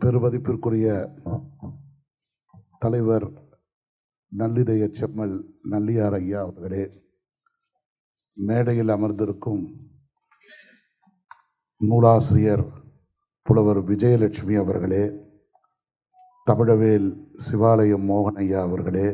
பெருமதிப்பிற்குரிய தலைவர் நல்லிதய செம்மல் நல்லியார் ஐயா அவர்களே மேடையில் அமர்ந்திருக்கும் நூலாசிரியர் புலவர் விஜயலட்சுமி அவர்களே தமிழவேல் சிவாலயம் மோகன் ஐயா அவர்களே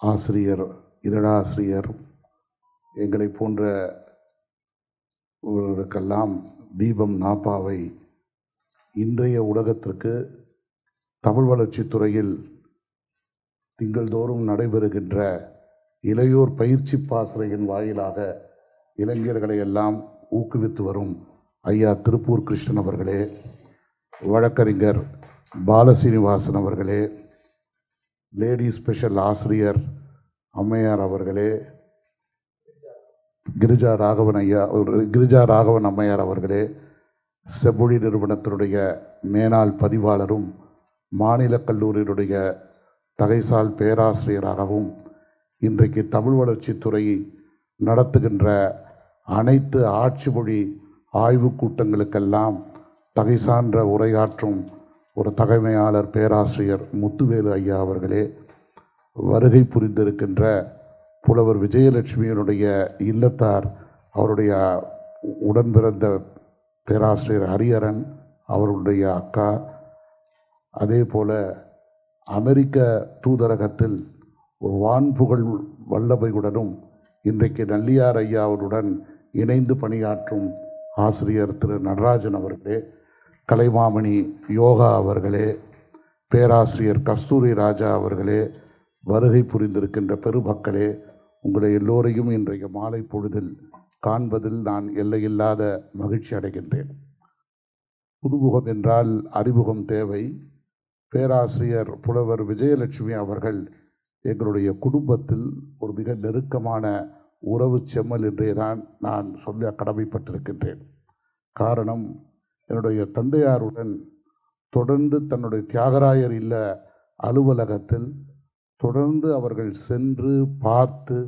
ஆசிரியர் இதழாசிரியர் எங்களை போன்ற இவர்களுக்கெல்லாம் தீபம் நாப்பாவை இன்றைய உலகத்திற்கு தமிழ் வளர்ச்சித்துறையில் திங்கள்தோறும் நடைபெறுகின்ற இளையோர் பயிற்சி பாசறையின் வாயிலாக இளைஞர்களை எல்லாம் ஊக்குவித்து வரும் ஐயா திருப்பூர் கிருஷ்ணன் அவர்களே வழக்கறிஞர் பாலசீனிவாசன் அவர்களே லேடி ஸ்பெஷல் ஆசிரியர் அம்மையார் அவர்களே கிரிஜா ராகவன் ஐயா கிரிஜா ராகவன் அம்மையார் அவர்களே செவ்வொழி நிறுவனத்தினுடைய மேனாள் பதிவாளரும் மாநில கல்லூரியினுடைய தகைசால் பேராசிரியராகவும் இன்றைக்கு தமிழ் வளர்ச்சித்துறை நடத்துகின்ற அனைத்து ஆட்சி மொழி ஆய்வுக் கூட்டங்களுக்கெல்லாம் தகை சான்ற உரையாற்றும் ஒரு தகைமையாளர் பேராசிரியர் முத்துவேலு ஐயா அவர்களே வருகை புரிந்திருக்கின்ற புலவர் விஜயலட்சுமியினுடைய இல்லத்தார் அவருடைய உடன்பிறந்த பேராசிரியர் ஹரிஹரன் அவருடைய அக்கா. அதே போல அமெரிக்க தூதரகத்தில் ஒரு வான்புகழ் வல்லபையுடனும் இன்றைக்கு நல்லியார் ஐயாவுடன் இணைந்து பணியாற்றும் ஆசிரியர் திரு நடராஜன் அவர்களே கலைமாமணி யோகா அவர்களே பேராசிரியர் கஸ்தூரி ராஜா அவர்களே வருகை புரிந்திருக்கின்ற பெருமக்களே உங்களை எல்லோரையும் இன்றைய மாலை பொழுதில் காண்பதில் நான் எல்லையில்லாத மகிழ்ச்சி அடைகின்றேன். புதுமுகம் என்றால் அறிமுகம் தேவை. பேராசிரியர் புலவர் விஜயலட்சுமி அவர்கள் எங்களுடைய குடும்பத்தில் ஒரு மிக நெருக்கமான உறவு செம்மல் என்றே தான் நான் சொல்ல கடமைப்பட்டிருக்கின்றேன். காரணம் என்னுடைய தந்தையாருடன் தொடர்ந்து தன்னுடைய தியாகராயர் இல்ல அலுவலகத்தில் தொடர்ந்து அவர்கள் சென்று பார்த்து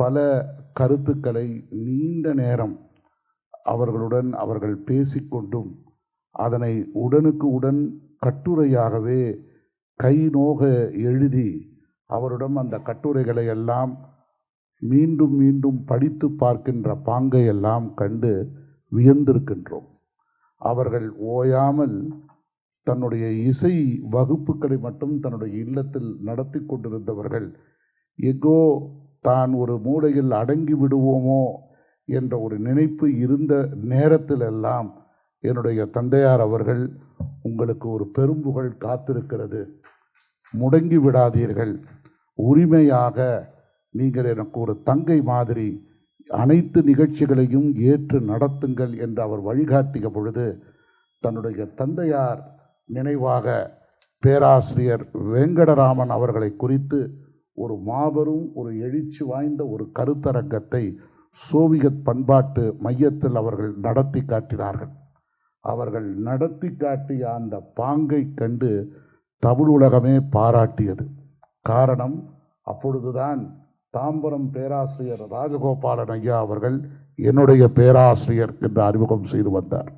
பல கருத்துக்களை நீண்ட நேரம் அவர்களுடன் அவர்கள் பேசிக்கொண்டும் அதனை உடனுக்கு உடன் கட்டுரையாகவே கை நோக எழுதி அவரிடம் அந்த கட்டுரைகளை எல்லாம் மீண்டும் மீண்டும் படித்து பார்க்கின்ற பாங்கை எல்லாம் கண்டு வியந்திருக்கின்றோம். அவர்கள் ஓயாமல் தன்னுடைய இசை வகுப்புகளை மட்டும் தன்னுடைய இல்லத்தில் நடத்தி கொண்டிருந்தவர்கள் எங்கோ தான் ஒரு மூலையில் அடங்கி விடுவோமோ என்ற ஒரு நினைப்பு இருந்த நேரத்திலெல்லாம் என்னுடைய தந்தையார் அவர்கள் உங்களுக்கு ஒரு பெரும்புகழ் காத்திருக்கிறது. முடங்கி விடாதீர்கள். உரிமையாக நீங்கள் எனக்கு ஒரு தங்கை மாதிரி அனைத்து நிகழ்ச்சிகளையும் ஏற்று நடத்துங்கள் என்று அவர் வழிகாட்டிய பொழுது தன்னுடைய தந்தையார் நினைவாக பேராசிரியர் வெங்கடராமன் அவர்களை குறித்து ஒரு மாபெரும் ஒரு எழுச்சி வாய்ந்த ஒரு கருத்தரங்கத்தை சோவியத் பண்பாட்டு மையத்தில் அவர்கள் நடத்தி காட்டினார்கள். அவர்கள் நடத்தி காட்டிய அந்த பாங்கை கண்டு தமிழ் உலகமே பாராட்டியது. காரணம் அப்பொழுதுதான் தாம்பரம் பேராசிரியர் ராஜகோபாலன் ஐயா அவர்கள் என்னுடைய பேராசிரியர் என்று அறிமுகம் செய்து வந்தார்.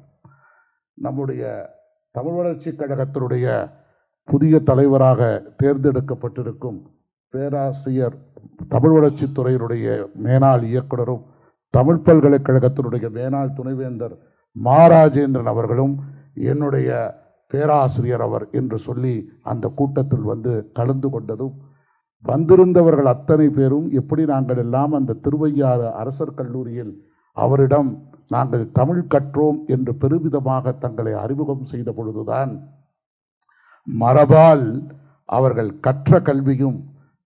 நம்முடைய தமிழ் வளர்ச்சி கழகத்தினுடைய புதிய தலைவராக தேர்ந்தெடுக்கப்பட்டிருக்கும் பேராசிரியர் தமிழ் வளர்ச்சித் துறையினுடைய மேனாள் இயக்குனரும் தமிழ் பல்கலைக்கழகத்தினுடைய மேனாள் துணைவேந்தர் மாராஜேந்திரன் அவர்களும் என்னுடைய பேராசிரியர் அவர் என்று சொல்லி அந்த கூட்டத்தில் வந்து கலந்து கொண்டதும் வந்திருந்தவர்கள் அத்தனை பேரும் எப்படி நாங்கள் எல்லாம் அந்த திருவையாறு அரசர் கல்லூரியில் அவரிடம் நாங்கள் தமிழ் கற்றோம் என்று பெருமிதமாக தங்களை அறிமுகம் செய்த பொழுதுதான் மரபால் அவர்கள் கற்ற கல்வியும்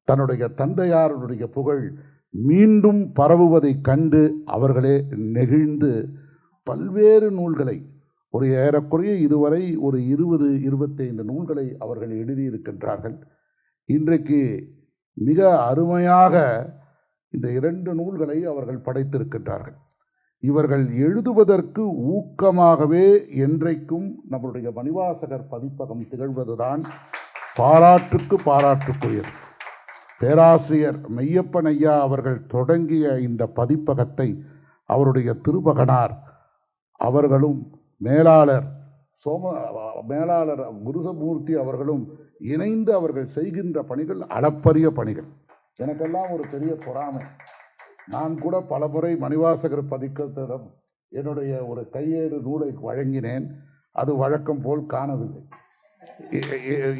தன்னுடைய தந்தையாருடைய புகழ் மீண்டும் பரவுவதைக் கண்டு அவர்களே நெகிழ்ந்து பல்வேறு நூல்களை ஒரு ஏறக்குறைய இதுவரை ஒரு இருபது இருபத்தைந்து நூல்களை அவர்கள் எழுதியிருக்கின்றார்கள். இன்றைக்கு மிக அருமையாக இந்த இரண்டு நூல்களை அவர்கள் படைத்திருக்கின்றார்கள். இவர்கள் எழுதுவதற்கு ஊக்கமாகவே என்றைக்கும் நம்மளுடைய மணிவாசகர் பதிப்பகம் திகழ்வதுதான் பாராட்டுக்கு பாராட்டுக்குரியது. பேராசிரியர் மெய்யப்பன் ஐயா அவர்கள் தொடங்கிய இந்த பதிப்பகத்தை அவருடைய திருமகனார் அவர்களும் மேலாளர் சோம மேலாளர் குருசமூர்த்தி அவர்களும் இணைந்து அவர்கள் செய்கின்ற பணிகள் அளப்பரிய பணிகள். எனக்கெல்லாம் ஒரு பெரிய பொறாமை. நான் கூட பலமுறை மணிவாசகர் பதிக்கத்திடம் என்னுடைய ஒரு கையேடு நூலை வழங்கினேன். அது வழக்கம் போல் காணவில்லை.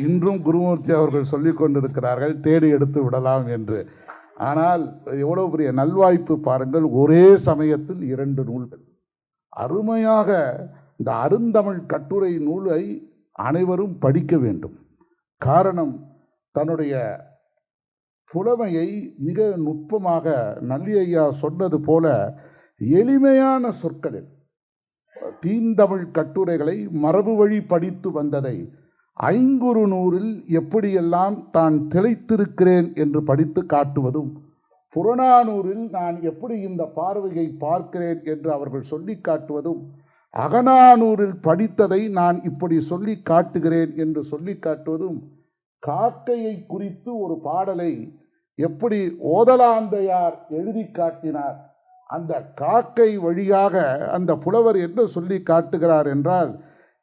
இன்றும் குருமூர்த்தி அவர்கள் சொல்லிக் கொண்டிருக்கிறார்கள் தேடி எடுத்து விடலாம் என்று. ஆனால் எவ்வளவு பெரிய நல்வாய்ப்பு பாருங்கள் ஒரே சமயத்தில் இரண்டு நூல்கள். அருமையாக இந்த அருந்தமிழ் கட்டுரை நூலை அனைவரும் படிக்க வேண்டும். காரணம் தன்னுடைய புலமையை மிக நுட்பமாக நல்லியா சொன்னது போல எளிமையான சொற்களில் தீந்தமிழ் கட்டுரைகளை மரபு வழி படித்து வந்ததை ஐங்குறு நூறில் எப்படியெல்லாம் தான் திளைத்திருக்கிறேன் என்று படித்து காட்டுவதும் புறநானூரில் நான் எப்படி இந்த பார்வையை பார்க்கிறேன் என்று அவர்கள் சொல்லி காட்டுவதும் அகநானூரில் படித்ததை நான் இப்படி சொல்லி காட்டுகிறேன் என்று சொல்லி காட்டுவதும் காக்கையை குறித்து ஒரு பாடலை எப்படி ஓதலாந்தையார் எழுதி காட்டினார் அந்த காக்கை வழியாக அந்த புலவர் என்ன சொல்லி காட்டுகிறார் என்றால்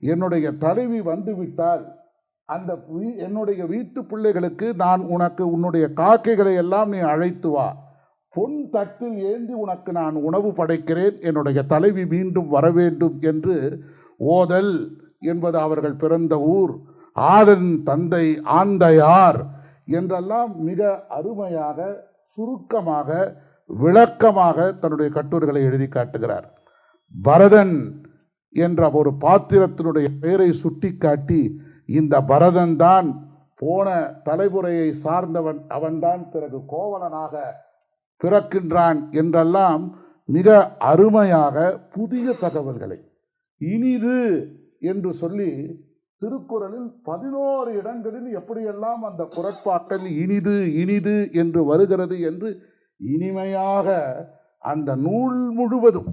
என்னுடைய தலைவி வந்துவிட்டால் அந்த என்னுடைய வீட்டு பிள்ளைகளுக்கு நான் உனக்கு உன்னுடைய காக்கைகளை எல்லாம் நீ அழைத்து வா. பொன் தட்டில் ஏந்தி உனக்கு நான் உணவு படைக்கிறேன். என்னுடைய தலைவி மீண்டும் வர வேண்டும் என்று ஓதல் என்பது அவர்கள் பிறந்த ஊர். ஆதன் தந்தை ஆந்தையார் என்றெல்லாம் மிக அருமையாக சுருக்கமாக விளக்கமாக தன்னுடைய கட்டுரைகளை எழுதி காட்டுகிறார். பரதன் என்ற ஒரு பாத்திரத்தினுடைய பெயரை சுட்டிக்காட்டி இந்த பரதன் தான் போன தலைமுறையை சார்ந்தவன். அவன்தான் பிறகு கோவலனாக பிறக்கின்றான் என்றெல்லாம் மிக அருமையாக புதிய தகவல்களை. இனிது என்று சொல்லி திருக்குறளில் பதினோரு இடங்களில் எப்படியெல்லாம் அந்த குரட்பாக்கள் இனிது இனிது என்று வருகிறது என்று இனிமையாக அந்த நூல் முழுவதும்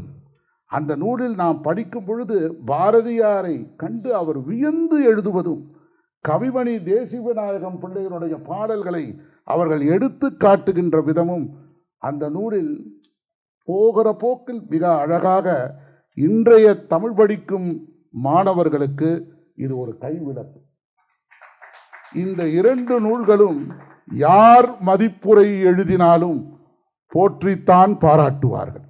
அந்த நூலில் நாம் படிக்கும் பொழுது பாரதியாரை கண்டு அவர் வியந்து எழுதுவதும் கவிமணி தேசிவநாயகம் பிள்ளைகளுடைய பாடல்களை அவர்கள் எடுத்து காட்டுகின்ற விதமும் அந்த நூலில் போகிற போக்கில் மிக அழகாக இன்றைய தமிழ் படிக்கும் மாணவர்களுக்கு இது ஒரு கைவிளக்கு. இந்த இரண்டு நூல்களும் யார் மதிப்புரை எழுதினாலும் போற்றித்தான் பாராட்டுவார்கள்.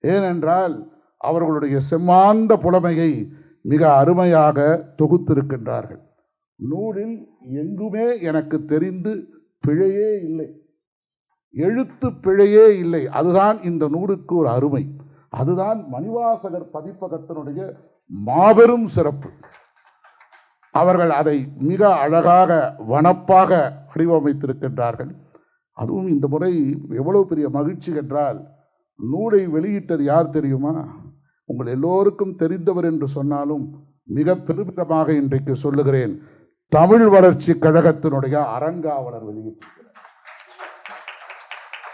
ஏனென்றால் அவர்களுடைய செம்மாந்த புலமையை மிக அருமையாக தொகுத்திருக்கின்றார்கள். நூலில் எங்குமே எனக்கு தெரிந்து பிழையே இல்லை. எழுத்து பிழையே இல்லை. அதுதான் இந்த நூலுக்கு ஒரு அருமை. அதுதான் மணிவாசகர் பதிப்பகத்தினுடைய மாபெரும் சிறப்பு. அவர்கள் அதை மிக அழகாக வனப்பாக வடிவமைத்திருக்கின்றார்கள். அதுவும் இந்த முறை எவ்வளவு பெரிய மகிழ்ச்சி என்றால் நூலை வெளியிட்டது யார் தெரியுமா? உங்கள் எல்லோருக்கும் தெரிந்தவர் என்று சொன்னாலும் மிக பெருமிதமாக இன்றைக்கு சொல்லுகிறேன் தமிழ் வளர்ச்சி கழகத்தினுடைய அறங்காவலர் வெளியிட்டிருக்கிறார்.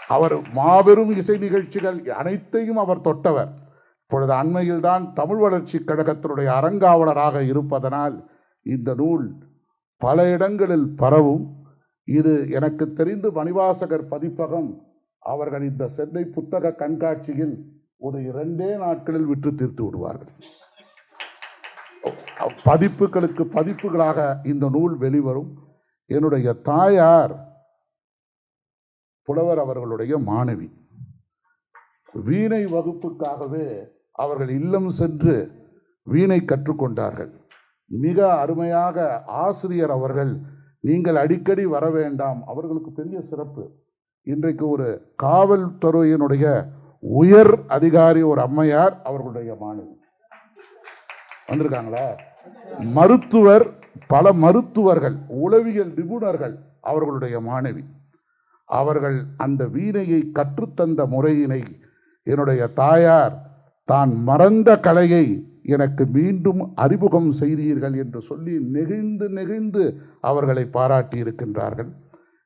அவர் மாபெரும் இசை நிகழ்ச்சிகள் அனைத்தையும் அவர் தொட்டவர். இப்பொழுது அண்மையில் தான் தமிழ் வளர்ச்சி கழகத்தினுடைய அறங்காவலராக இருப்பதனால் இந்த நூல் பல இடங்களில் பரவும். இது எனக்கு தெரிந்து மணிவாசகர் பதிப்பகம் அவர்கள் இந்த சென்னை புத்தக கண்காட்சியில் ஒரு இரண்டே நாட்களில் விற்று தீர்த்து விடுவார்கள். பதிப்புகளுக்கு பதிப்புகளாக இந்த நூல் வெளிவரும். என்னுடைய தாயார் புலவர் அவர்களுடைய மாணவி. வீணை வகுப்புக்காகவே அவர்கள் இல்லம் சென்று வீணை கற்றுக்கொண்டார்கள் மிக அருமையாக ஆசிரியர் அவர்கள் நீங்கள் அடிக்கடி வர வேண்டாம். அவர்களுக்கு பெரிய சிறப்பு. இன்றைக்கு ஒரு காவல்துறையினுடைய உயர் அதிகாரி ஒரு அம்மையார் அவர்களுடைய மாணவி வந்திருக்காங்களா? மருத்துவர் பல மருத்துவர்கள் உளவியல் நிபுணர்கள் அவர்களுடைய மாணவி. அவர்கள் அந்த வீணையை கற்றுத்தந்த முறையினை என்னுடைய தாயார் தான் மறந்த கலையை எனக்கு மீண்டும் அறிமுகம் செய்தீர்கள் என்று சொல்லி நெகிழ்ந்து நெகிழ்ந்து அவர்களை பாராட்டி இருக்கின்றார்கள்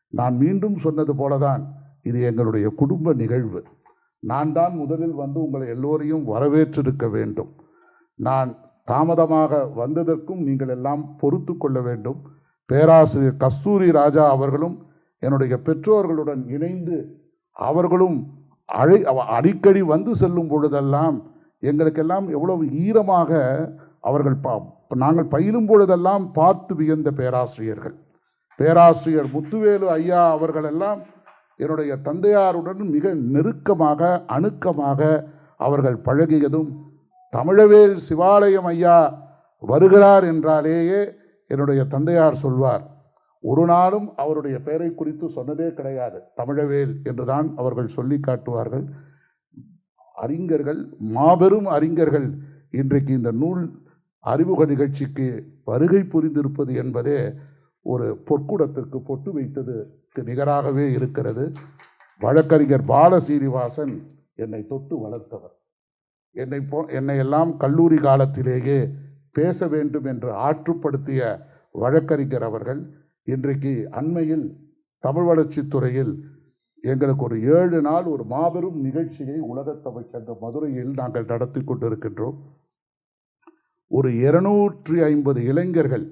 நான் மீண்டும் சொன்னது போலதான் இது எங்களுடைய குடும்ப நிகழ்வு. நான் தான் முதலில் வந்து உங்களை எல்லோரையும் வரவேற்றிருக்க வேண்டும். நான் தாமதமாக வந்ததற்கும் நீங்கள் எல்லாம் பொறுத்து கொள்ள வேண்டும். பேராசிரியர் கஸ்தூரி ராஜா அவர்களும் என்னுடைய பெற்றோர்களுடன் இணைந்து அவர்களும் அழை அவ- அடிக்கடி வந்து செல்லும் பொழுதெல்லாம் எங்களுக்கெல்லாம் எவ்வளவு ஈரமாக அவர்கள் பா நாங்கள் பயிலும் பொழுதெல்லாம் பார்த்து வியந்த பேராசிரியர்கள். பேராசிரியர் முத்துவேலு ஐயா அவர்களெல்லாம் என்னுடைய தந்தையாருடன் மிக நெருக்கமாக அணுக்கமாக அவர்கள் பழகியதும் தமிழவேல் சிவாலயம் ஐயா வருகிறார் என்றாலேயே என்னுடைய தந்தையார் சொல்வார். ஒரு நாளும் அவருடைய பெயரை குறித்து சொன்னதே கிடையாது. தமிழவேல் என்றுதான் அவர்கள் சொல்லி காட்டுவார்கள். அறிஞர்கள் மாபெரும் அறிஞர்கள் இன்றைக்கு இந்த நூல் அறிமுக நிகழ்ச்சிக்கு வருகை புரிந்திருப்பது என்பதே ஒரு பொற்குடத்திற்கு பொட்டு வைத்ததுக்கு நிகராகவே இருக்கிறது. வழக்கறிஞர் பாலசீனிவாசன் என்னை தொட்டு வளர்த்தவர். என்னை போ என்னை எல்லாம் கல்லூரி காலத்திலேயே பேச வேண்டும் என்று ஆற்றுப்படுத்திய வழக்கறிஞர் அவர்கள் இன்றைக்கு அண்மையில் தமிழ் வளர்ச்சித்துறையில் எங்களுக்கு ஒரு ஏழு நாள் ஒரு மாபெரும் நிகழ்ச்சியை உலகத்தமிழ் சங்க மதுரையில் நாங்கள் நடத்தி கொண்டிருக்கின்றோம். ஒரு இருநூற்றி ஐம்பது இளைஞர்கள்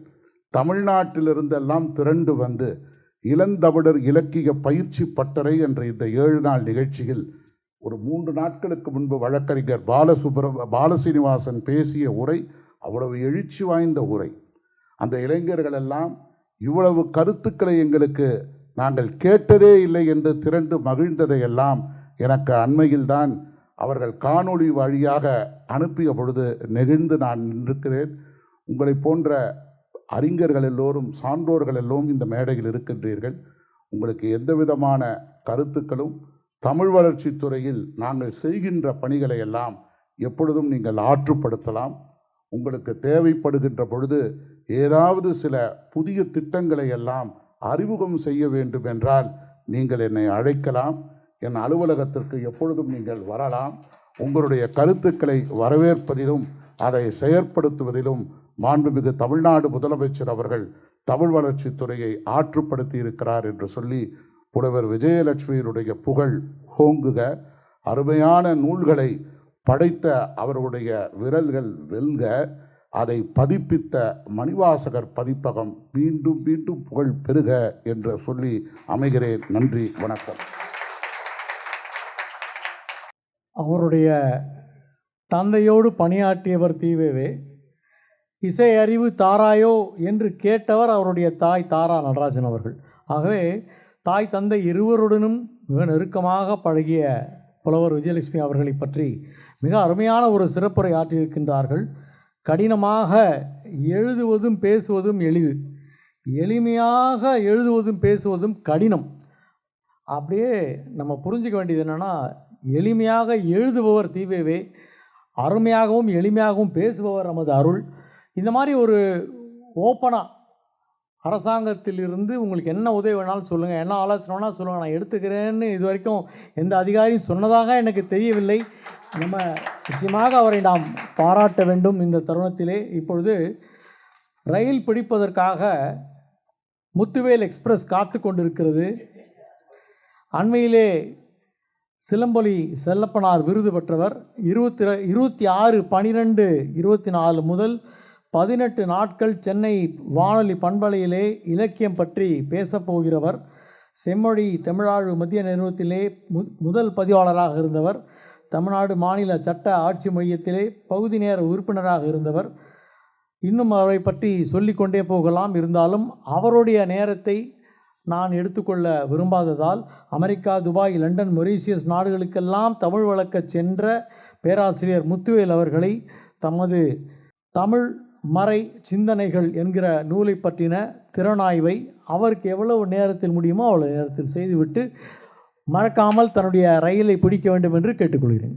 தமிழ்நாட்டிலிருந்தெல்லாம் திரண்டு வந்து இளந்தமிழர் இலக்கிய பயிற்சி பட்டறை என்ற இந்த ஏழு நாள் நிகழ்ச்சியில் ஒரு மூன்று நாட்களுக்கு முன்பு வழக்கறிஞர் பாலசுப்ர பாலசீனிவாசன் பேசிய உரை அவ்வளவு எழுச்சி வாய்ந்த உரை. அந்த இளைஞர்கள் எல்லாம் இவ்வளவு கருத்துக்களை எங்களுக்கு நாங்கள் கேட்டதே இல்லை என்று திரண்டு மகிழ்ந்ததையெல்லாம் எனக்கு அண்மையில்தான் அவர்கள் காணொளி வழியாக அனுப்பிய பொழுது நெகிழ்ந்து நான் நின்றிருக்கிறேன். உங்களைப் போன்ற அறிஞர்கள் எல்லோரும் சான்றோர்கள் எல்லோரும் இந்த மேடையில் இருக்கின்றீர்கள். உங்களுக்கு எந்த விதமான கருத்துக்களும் தமிழ் வளர்ச்சி துறையில் நாங்கள் செய்கின்ற பணிகளை எல்லாம் எப்பொழுதும் நீங்கள் ஆற்றுப்படுத்தலாம். உங்களுக்கு தேவைப்படுகின்ற பொழுது ஏதாவது சில புதிய திட்டங்களை எல்லாம் அறிமுகம் செய்ய வேண்டும் என்றால் நீங்கள் என்னை அழைக்கலாம். என் அலுவலகத்திற்கு எப்பொழுதும் நீங்கள் வரலாம். உங்களுடைய கருத்துக்களை வரவேற்பதிலும் அதை செயற்படுத்துவதிலும் மாண்புமிகு தமிழ்நாடு முதலமைச்சர் அவர்கள் தமிழ் வளர்ச்சித் துறையை ஆற்றுப்படுத்தி இருக்கிறார் என்று சொல்லி புலவர் விஜயலட்சுமியினுடைய புகழ் ஓங்குக. அருமையான நூல்களை படைத்த அவருடைய விரல்கள் வெல்க. அதை பதிப்பித்த மணிவாசகர் பதிப்பகம் மீண்டும் மீண்டும் புகழ் பெறுக என்று சொல்லி அமைகிறேன். நன்றி வணக்கம். அவருடைய தந்தையோடு பணியாற்றியவர் தீவேவே. இசை அறிவு தாராயோ என்று கேட்டவர் அவருடைய தாய் தாரா நடராஜன் அவர்கள். ஆகவே தாய் தந்தை இருவருடனும் மிக நெருக்கமாக பழகிய புலவர் விஜயலட்சுமி அவர்களை பற்றி மிக அருமையான ஒரு சிறப்புரை ஆற்றியிருக்கின்றார்கள். கடினமாக எழுதுவதும் பேசுவதும் எளிது. எளிமையாக எழுதுவதும் பேசுவதும் கடினம். அப்படியே நம்ம புரிஞ்சுக்க வேண்டியது என்னென்னா எளிமையாக எழுதுபவர் தீவேவே அருமையாகவும் எளிமையாகவும் பேசுபவர் நமது அருள். இந்த மாதிரி ஒரு ஓப்பனாக அரசாங்கத்திலிருந்து உங்களுக்கு என்ன உதவி வேணாலும் சொல்லுங்கள் என்ன ஆலோசனை வேணாலும் சொல்லுங்கள் நான் எடுத்துக்கிறேன்னு இது வரைக்கும் எந்த அதிகாரியும் சொன்னதாக எனக்கு தெரியவில்லை. நம்ம நிச்சயமாக அவரை நாம் பாராட்ட வேண்டும் இந்த தருணத்திலே. இப்பொழுது ரயில் பிடிப்பதற்காக முத்துவேல் எக்ஸ்பிரஸ் காத்து கொண்டிருக்கிறது. அண்மையிலே சிலம்பொலி செல்லப்பனார் விருது பெற்றவர். இருபத்தி இருபத்தி ஆறு பனிரெண்டு இருபத்தி நாலு முதல் பதினெட்டு நாட்கள் சென்னை வானொலி பண்பலையிலே இலக்கியம் பற்றி பேசப்போகிறவர் செம்மொழி தமிழாழ்வு மத்திய நிறுவனத்திலே மு முதல் பதிவாளராக இருந்தவர் தமிழ்நாடு மாநில சட்ட ஆட்சி மையத்திலே பகுதி நேர உறுப்பினராக இருந்தவர். இன்னும் அவரை பற்றி சொல்லிக்கொண்டே போகலாம். இருந்தாலும் அவருடைய நேரத்தை நான் எடுத்துக்கொள்ள விரும்பாததால் அமெரிக்கா துபாய் லண்டன் மொரீசியஸ் நாடுகளுக்கெல்லாம் தமிழ் வழக்க சென்ற பேராசிரியர் முத்துவேல் அவர்களை தமது தமிழ் மறை சிந்தனைகள் என்கிற நூலை பற்றின திறனாய்வை அவருக்கு எவ்வளவு நேரத்தில் முடியுமோ அவ்வளவு நேரத்தில் செய்துவிட்டு மறக்காமல் தன்னுடைய ரயிலை பிடிக்க வேண்டும் என்று கேட்டுக்கொள்கிறேன்.